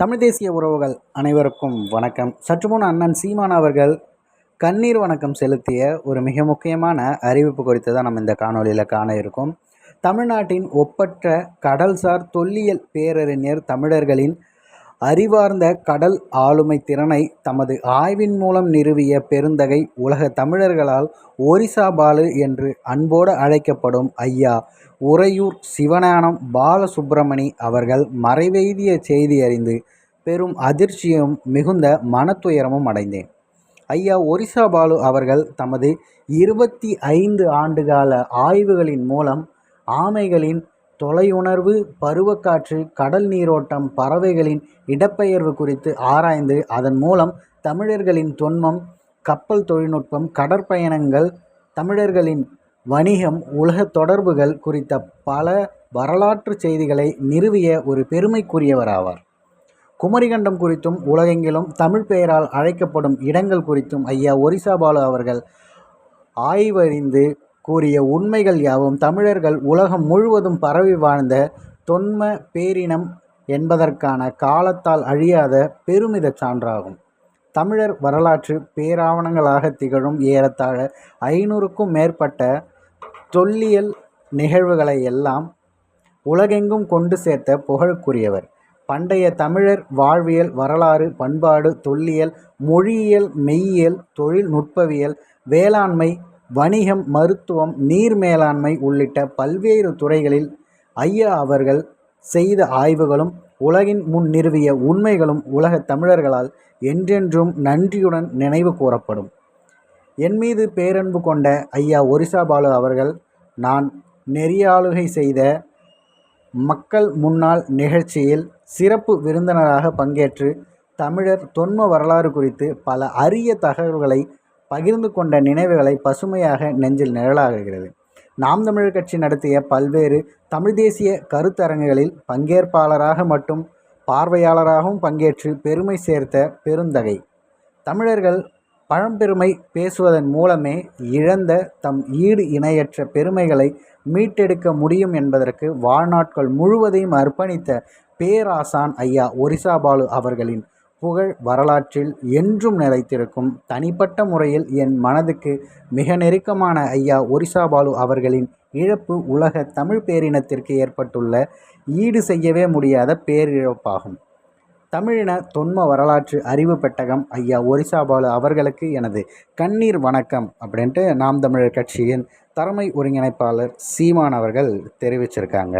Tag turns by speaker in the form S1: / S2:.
S1: தமிழ் தேசிய உறவுகள் அனைவருக்கும் வணக்கம். சற்றுமுன் அண்ணன் சீமான் அவர்கள் கண்ணீர் வணக்கம் செலுத்திய ஒரு மிக முக்கியமான அறிவிப்பு குறித்து தான் நம்ம இந்த காணொலியில் காண இருக்கோம். தமிழ்நாட்டின் ஒப்பற்ற கடல்சார் தொல்லியல் பேரறிஞர் தமிழர்களின் அறிவார்ந்த கடல் ஆளுமை திறனை தமது ஆய்வின் மூலம் நிறுவிய பெருந்தகை உலக தமிழர்களால் ஒரிசா பாலு என்று அன்போடு அழைக்கப்படும் ஐயா உறையூர் சிவஞானம் பாலசுப்பிரமணி அவர்கள் மறைவெய்திய செய்தி அறிந்து பெரும் அதிர்ச்சியும் மிகுந்த மனத்துயரமும் அடைந்தேன். ஐயா ஒரிசா பாலு அவர்கள் தமது இருபத்தி ஐந்து ஆண்டுகால ஆய்வுகளின் மூலம் ஆமைகளின் தொலையுணர்வு பருவக்காற்று கடல் நீரோட்டம் பறவைகளின் இடப்பெயர்வு குறித்து ஆராய்ந்து அதன் மூலம் தமிழர்களின் தொன்மம் கப்பல் தொழில்நுட்பம் கடற்பயணங்கள் தமிழர்களின் வணிகம் உலக தொடர்புகள் குறித்த பல வரலாற்று செய்திகளை நிறுவிய ஒரு பெருமைக்குரியவராவார். குமரிகண்டம் குறித்தும் உலகெங்கிலும் தமிழ் பெயரால் அழைக்கப்படும் இடங்கள் குறித்தும் ஐயா ஒரிசா பாலு அவர்கள் ஆய்வறிந்து கூறிய உண்மைகள் யாவும் தமிழர்கள் உலகம் முழுவதும் பரவி வாழ்ந்த தொன்ம பேரினம் என்பதற்கான காலத்தால் அழியாத பெருமித சான்றாகும். தமிழர் வரலாற்று பேராவணங்களாக திகழும் ஏறத்தாழ ஐநூறுக்கும் மேற்பட்ட தொல்லியல் நிகழ்வுகளை எல்லாம் உலகெங்கும் கொண்டு சேர்த்த புகழுக்குரியவர். பண்டைய தமிழர் வாழ்வியல் வரலாறு பண்பாடு தொல்லியல் மொழியியல் மெய்யியல் தொழில்நுட்பவியல் வேளாண்மை வணிகம் மருத்துவம் நீர் மேலாண்மை உள்ளிட்ட பல்வேறு துறைகளில் ஐயா அவர்கள் செய்த ஆய்வுகளும் உலகின் முன் நிறுவிய உண்மைகளும் உலகத் தமிழர்களால் என்றென்றும் நன்றியுடன் நினைவு கூறப்படும். என் மீது பேரன்பு கொண்ட ஐயா ஒரிசா பாலு அவர்கள் நான் நெறியாளுகை செய்த மக்கள் முன்னாள் நிகழ்ச்சியில் சிறப்பு விருந்தினராக பங்கேற்று தமிழர் தொன்ம வரலாறு குறித்து பல அரிய தகவல்களை பகிர்ந்து கொண்ட நினைவுகளை பசுமையாக நெஞ்சில் நிழலாகிறது நாம் தமிழர் கட்சி நடத்திய பல்வேறு தமிழ் தேசிய கருத்தரங்குகளில் பங்கேற்பாளராக மட்டும் பார்வையாளராகவும் பங்கேற்று பெருமை சேர்த்த பெருந்தகை. தமிழர்கள் பழம்பெருமை பேசுவதன் மூலமே இழந்த தம் ஈடு இணையற்ற பெருமைகளை மீட்டெடுக்க முடியும் என்பதற்கு வாழ்நாட்கள் முழுவதையும் அர்ப்பணித்த பேராசான் ஐயா ஒரிசா பாலு அவர்களின் புகழ் வரலாற்றில் என்றும் நிலைத்திருக்கும் தனிப்பட்ட முறையில் என் மனதுக்கு மிக நெருக்கமான ஐயா ஒரிசா பாலு அவர்களின் இழப்பு உலக தமிழ் பேரினத்திற்கு ஏற்பட்டுள்ள ஈடு செய்யவே முடியாத பேரிழப்பாகும். தமிழின தொன்ம வரலாற்று அறிவு பெட்டகம் ஐயா ஒரிசா பாலு அவர்களுக்கு எனது கண்ணீர் வணக்கம் அப்படின்ட்டு நாம் தமிழர் கட்சியின் தலைமை ஒருங்கிணைப்பாளர் சீமான் அவர்கள் தெரிவிச்சிருக்காங்க.